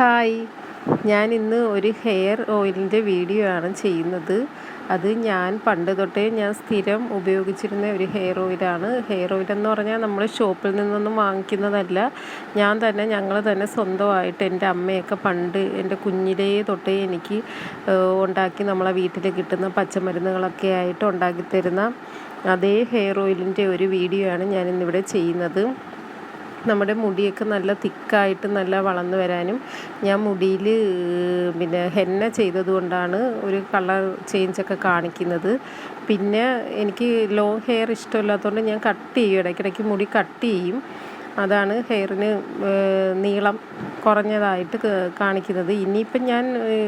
Hi. ഞാൻ ഇന്ന് ഒരു ഹെയർ ഓയിലിന്റെ വീഡിയോ ആണ് ചെയ്യുന്നത്. അത് ഞാൻ പണ്ട് തൊട്ടേ ഞാൻ സ്ഥിരം ഉപയോഗിച്ചിരുന്ന ഒരു ഹെയർ ഓയിലാണ്. ഹെയർ ഓയിൽ എന്ന് പറഞ്ഞാൽ നമ്മൾ ഷോപ്പിൽ നിന്നൊന്നും വാങ്ങിക്കുന്നതല്ല. ഞാൻ തന്നെ ഞങ്ങൾ തന്നെ സ്വന്തമായിട്ട് എന്റെ അമ്മയൊക്കെ പണ്ട് എന്റെ കുഞ്ഞിലേ തൊട്ടേ എനിക്ക് ഉണ്ടാക്കി നമ്മളെ വീട്ടിൽ കിട്ടുന്ന പച്ചമരുന്നുകളൊക്കെ ആയിട്ട് ഉണ്ടാക്കി തരുന്ന അതേ ഹെയർ ഓയിലിന്റെ ഒരു വീഡിയോ ആണ് ഞാൻ ഇന്നിവിടെ ചെയ്യുന്നത്. നമ്മുടെ മുടിയൊക്കെ നല്ല തിക്കായിട്ട് നല്ല വളർന്നു വരാനും ഞാൻ മുടിയിൽ പിന്നെ ഹെന്ന ചെയ്തതുകൊണ്ടാണ് ഒരു കളർ ചേഞ്ചൊക്കെ കാണിക്കുന്നത്. പിന്നെ എനിക്ക് ലോങ് ഹെയർ ഇഷ്ടമില്ലാത്തതുകൊണ്ട് ഞാൻ കട്ട് ചെയ്യും ഇടയ്ക്കിടയ്ക്ക് മുടി കട്ട് ചെയ്യും. അതാണ് ഹെയറിന് നീളം കുറഞ്ഞതായിട്ട് കാണിക്കുന്നത്. ഇനിയിപ്പം ഞാൻ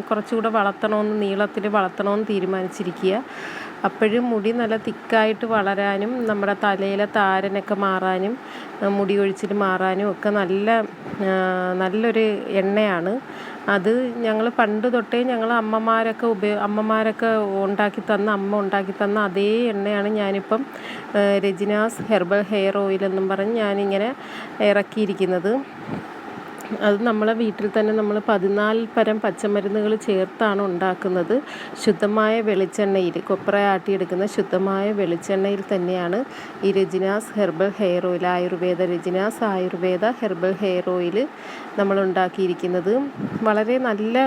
കുറച്ചുകൂടെ വളർത്തണമെന്ന് നീളത്തിൽ വളർത്തണമെന്ന് തീരുമാനിച്ചിരിക്കുക. അപ്പോഴും മുടി നല്ല തിക്കായിട്ട് വളരാനും നമ്മുടെ തലയിലെ താരനൊക്കെ മാറാനും മുടി കൊഴിച്ചിൽ മാറാനും ഒക്കെ നല്ല നല്ലൊരു എണ്ണയാണ്. അത് ഞങ്ങൾ പണ്ട് തൊട്ടേ ഞങ്ങൾ അമ്മമാരൊക്കെ ഉപയോ അമ്മമാരൊക്കെ ഉണ്ടാക്കി തന്ന അമ്മ ഉണ്ടാക്കി തന്ന അതേ എണ്ണയാണ് ഞാനിപ്പം രജിനാസ് ഹെർബൽ ഹെയർ ഓയിൽ എന്നും പറഞ്ഞ് ഞാനിങ്ങനെ ഇറക്കിയിരിക്കുന്നത്. അത് നമ്മളെ വീട്ടിൽ തന്നെ നമ്മൾ പതിനാല് പരം പച്ചമരുന്നുകൾ ചേർത്താണ് ഉണ്ടാക്കുന്നത്. ശുദ്ധമായ വെളിച്ചെണ്ണയിൽ കൊപ്ര ആട്ടിയെടുക്കുന്ന ശുദ്ധമായ വെളിച്ചെണ്ണയിൽ തന്നെയാണ് ഈ Rajinas herbal hair oil Ayurveda Rajinas Ayurveda herbal hair oil നമ്മൾ ഉണ്ടാക്കിയിരിക്കുന്നത്. വളരെ നല്ല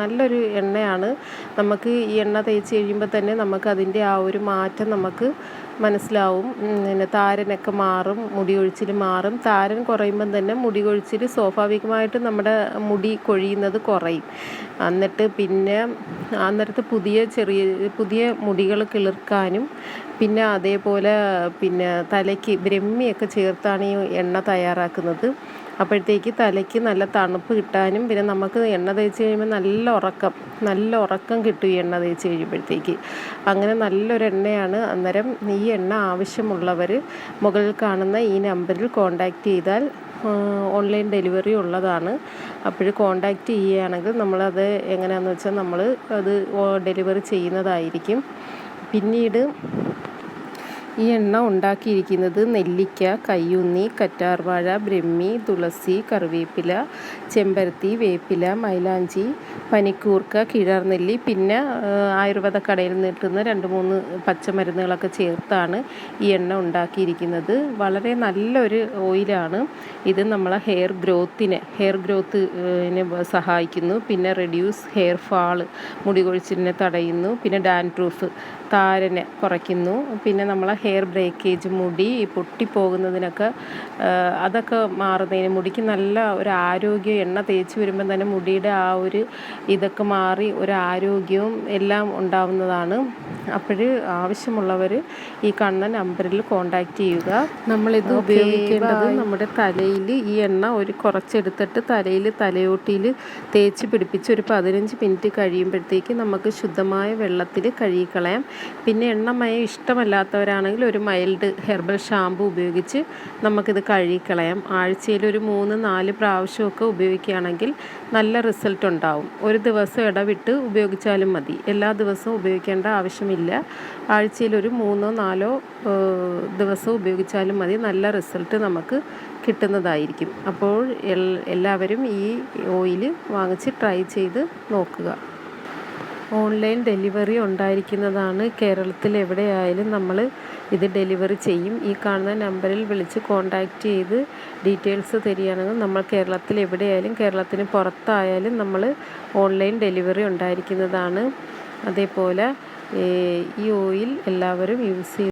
നല്ലൊരു എണ്ണയാണ്. നമുക്ക് ഈ എണ്ണ തേച്ച് കഴിയുമ്പോൾ തന്നെ നമുക്ക് അതിന്റെ ആ ഒരു മാറ്റം നമുക്ക് മനസ്സിലാവും. പിന്നെ താരനൊക്കെ മാറും മുടി കൊഴിച്ചിൽ മാറും. താരൻ കുറയുമ്പം തന്നെ മുടി കൊഴിച്ചിൽ സ്വാഭാവികമായിട്ടും നമ്മുടെ മുടി കൊഴിയുന്നത് കുറയും. എന്നിട്ട് പിന്നെ അന്നേരത്ത് പുതിയ ചെറിയ പുതിയ മുടികൾ കിളിർക്കാനും പിന്നെ അതേപോലെ പിന്നെ തലയ്ക്ക് ബ്രഹ്മിയൊക്കെ ചേർത്താണ് ഈ എണ്ണ തയ്യാറാക്കുന്നത്. അപ്പോഴത്തേക്ക് തലയ്ക്ക് നല്ല തണുപ്പ് കിട്ടാനും പിന്നെ നമുക്ക് എണ്ണ തേച്ച് കഴിയുമ്പോൾ നല്ല ഉറക്കം നല്ല ഉറക്കം കിട്ടും ഈ എണ്ണ തേച്ച് കഴിയുമ്പോഴത്തേക്ക്. അങ്ങനെ നല്ലൊരു എണ്ണയാണ്. അന്നേരം ഈ എണ്ണ ആവശ്യമുള്ളവർ മുകളിൽ കാണുന്ന ഈ നമ്പറിൽ കോൺടാക്റ്റ് ചെയ്താൽ ഓൺലൈൻ ഡെലിവറി ഉള്ളതാണ്. അപ്പോൾ കോണ്ടാക്റ്റ് ചെയ്യുകയാണെങ്കിൽ നമ്മളത് എങ്ങനെയാണെന്ന് വെച്ചാൽ നമ്മൾ അത് ഡെലിവറി ചെയ്യുന്നതായിരിക്കും. പിന്നീട് ഈ എണ്ണ ഉണ്ടാക്കിയിരിക്കുന്നത് നെല്ലിക്ക കയ്യുന്നി കറ്റാർവാഴ ബ്രഹ്മി തുളസി കറിവേപ്പില ചെമ്പരത്തി വേപ്പില മൈലാഞ്ചി പനിക്കൂർക്ക കിഴർനെല്ലി പിന്നെ ആയുർവേദ കടയിൽ നിട്ടുന്ന രണ്ട് മൂന്ന് പച്ചമരുന്നുകളൊക്കെ ചേർത്താണ് ഈ എണ്ണ ഉണ്ടാക്കിയിരിക്കുന്നത്. വളരെ നല്ലൊരു ഓയിലാണ്. ഇത് നമ്മളെ ഹെയർ ഗ്രോത്തിനെ ഹെയർ ഗ്രോത്തിന് സഹായിക്കുന്നു. പിന്നെ റെഡ്യൂസ് ഹെയർ ഫാൾ മുടി കൊഴിച്ചിലിനെ തടയുന്നു. പിന്നെ ഡാൻഡ്രൂഫ് താരനെ കുറയ്ക്കുന്നു. പിന്നെ നമ്മളെ ഹെയർ ബ്രേക്കേജ് മുടി പൊട്ടിപ്പോകുന്നതിനൊക്കെ അതൊക്കെ മാറുന്നതിന് മുടിക്ക് നല്ല ഒരു ആരോഗ്യം എണ്ണ തേച്ച് വരുമ്പം തന്നെ മുടിയുടെ ആ ഒരു ഇതൊക്കെ മാറി ഒരു ആരോഗ്യവും എല്ലാം ഉണ്ടാവുന്നതാണ്. അപ്പോൾ ആവശ്യമുള്ളവർ ഈ കാണുന്ന നമ്പറിൽ കോണ്ടാക്റ്റ് ചെയ്യുക. നമ്മളിത് ഉപയോഗിക്കേണ്ടത് നമ്മുടെ തലയിൽ ഈ എണ്ണ ഒരു കുറച്ചെടുത്തിട്ട് തലയിൽ തലയോട്ടിയിൽ തേച്ച് പിടിപ്പിച്ച് ഒരു പതിനഞ്ച് മിനിറ്റ് കഴിയുമ്പോഴത്തേക്ക് നമുക്ക് ശുദ്ധമായ വെള്ളത്തിൽ കഴുകിക്കളയാം. പിന്നെ എണ്ണമയം ഇഷ്ടമല്ലാത്തവരാണെങ്കിൽ ഒരു മൈൽഡ് ഹെർബൽ ഷാമ്പു ഉപയോഗിച്ച് നമുക്കിത് കഴുകിക്കളയാം. ആഴ്ചയിൽ ഒരു മൂന്ന് നാല് പ്രാവശ്യമൊക്കെ ഉപയോഗിക്കുകയാണെങ്കിൽ നല്ല റിസൾട്ട് ഉണ്ടാവും. ഒരു ദിവസം ഇടവിട്ട് ഉപയോഗിച്ചാലും മതി. എല്ലാ ദിവസവും ഉപയോഗിക്കേണ്ട ആവശ്യമില്ല. ആഴ്ചയിൽ ഒരു മൂന്നോ നാലോ ദിവസം ഉപയോഗിച്ചാലും മതി. നല്ല റിസൾട്ട് നമുക്ക് കിട്ടുന്നതായിരിക്കും. അപ്പോൾ എല്ലാവരും ഈ ഓയിൽ വാങ്ങിച്ച് ട്രൈ ചെയ്ത് നോക്കുക. ഓൺലൈൻ ഡെലിവറി ഉണ്ടായിരിക്കുന്നതാണ് കേരളത്തിൽ എവിടെയായാലും നമ്മൾ ഇത് ഡെലിവറി ചെയ്യും. ഈ കാണുന്ന നമ്പറിൽ വിളിച്ച് കോൺടാക്റ്റ് ചെയ്ത് ഡീറ്റെയിൽസ് തരികയാണെങ്കിൽ നമ്മൾ കേരളത്തിൽ എവിടെയായാലും കേരളത്തിന് പുറത്തായാലും നമ്മൾ ഓൺലൈൻ ഡെലിവറി ഉണ്ടായിരിക്കുന്നതാണ്. അതേപോലെ ഈ ഓയിൽ എല്ലാവരും യൂസ് ചെയ്യും